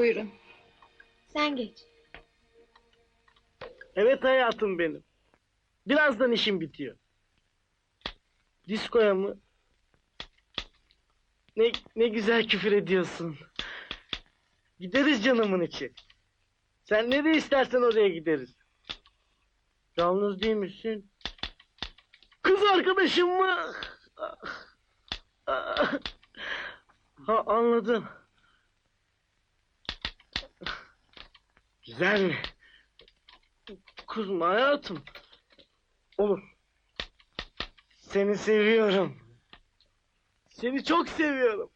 Buyurun. Sen geç. Evet hayatım benim. Birazdan işim bitiyor. Diskoya mı? Ne, ne güzel küfür ediyorsun. Gideriz canımın içi. Sen nereye istersen oraya gideriz. Yalnız değil misin? Kız arkadaşım mı? Ah. Ha anladım. Mi? Kuzma hayatım. Olur. Seni seviyorum. Seni çok seviyorum.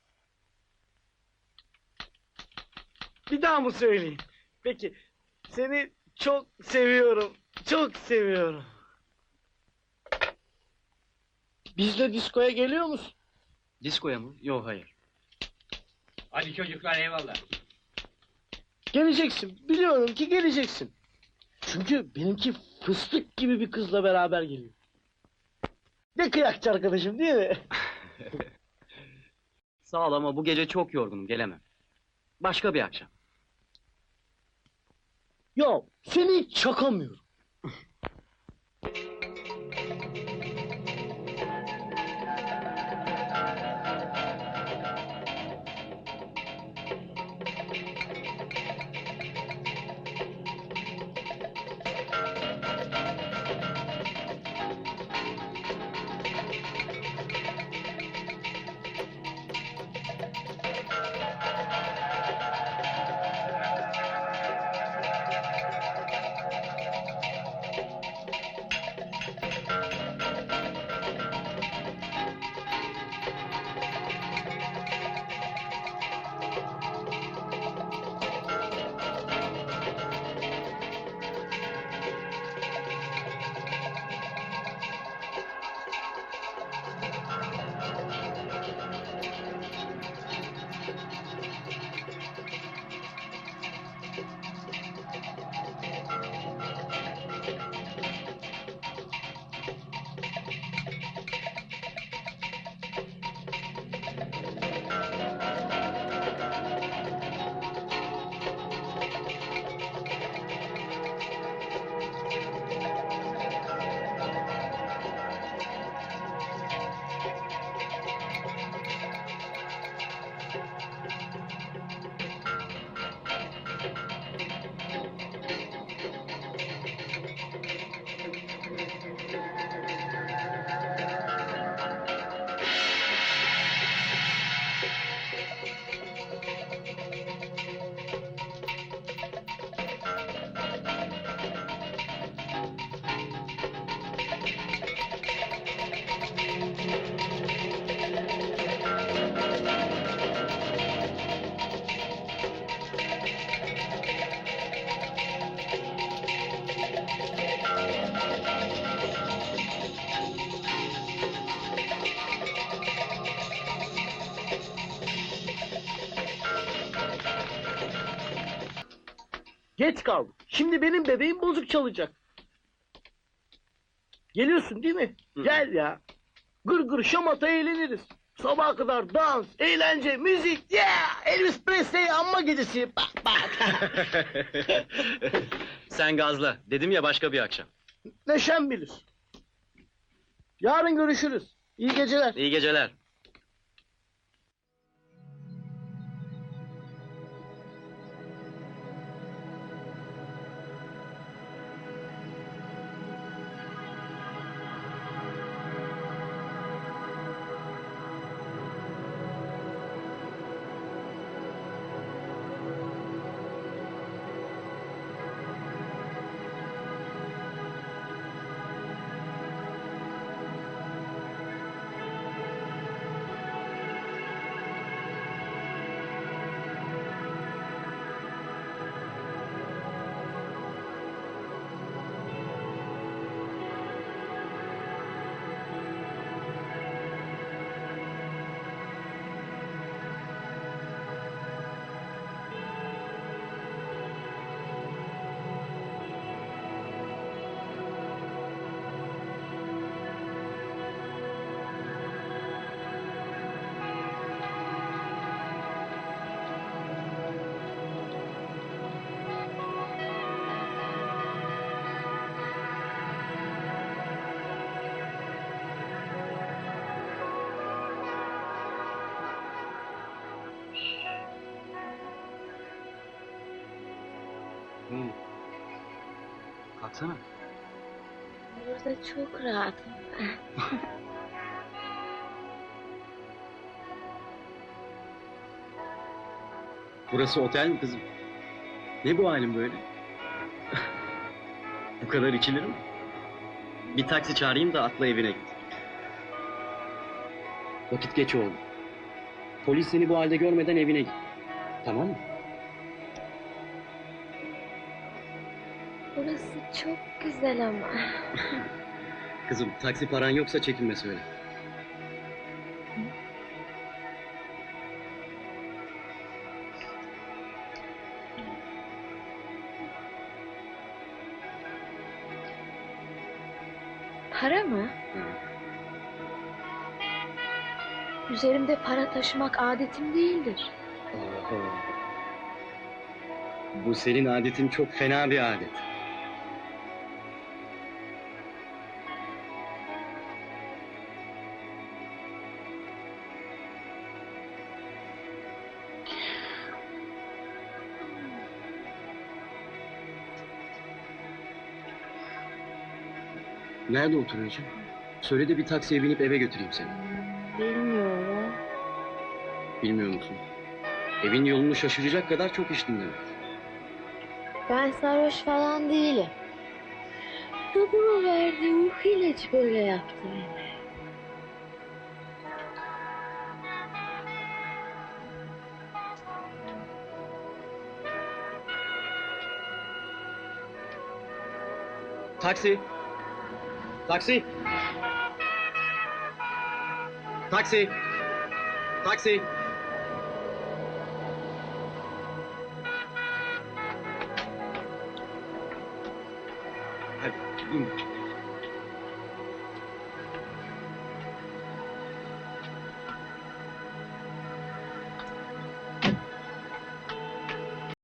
Bir daha mı söyleyeyim? Peki. Seni çok seviyorum. Çok seviyorum. Biz de diskoya geliyor musun? Diskoya mı? Yok hayır. Hadi çocuklar eyvallah. Geleceksin. Biliyorum ki geleceksin. Çünkü benimki fıstık gibi bir kızla beraber geliyor. Ne kıyakçı arkadaşım değil mi? Sağ ol ama bu gece çok yorgunum gelemem. Başka bir akşam. Ya seni hiç çakamıyorum. Geç kaldım. Şimdi benim bebeğim bozuk çalacak. Geliyorsun değil mi? Hı. Gel ya. Gır gır şamata eğleniriz. Sabaha kadar dans, eğlence, müzik, yeah! Elvis Presley anma gecesi. Bak bak. Sen gazla. Dedim ya başka bir akşam. Neşem bilir. Yarın görüşürüz. İyi geceler. İyi geceler. Kalksana. Burada çok rahatım ben. Burası otel mi kızım? Ne bu halin böyle? bu kadar içilir mi? Bir taksi çağırayım da atla evine git. Vakit geç oldu. Polis seni bu halde görmeden evine git. Tamam mı? Burası çok güzel ama. Kızım taksi paran yoksa çekinme söyle. Para mı? Üzerimde para taşımak adetim değildir. Oho. Bu senin adetin çok fena bir adet. Nerede oturuyorsun? Söyle de bir taksiye binip eve götüreyim seni. Bilmiyorum. Bilmiyor musun? Evin yolunu şaşıracak kadar çok içtin demek. Ben sarhoş falan değilim. Babamın verdiği uyku ilacı böyle yaptı beni. Taksi. Taksi. Taksi. Taksi. Hadi bin.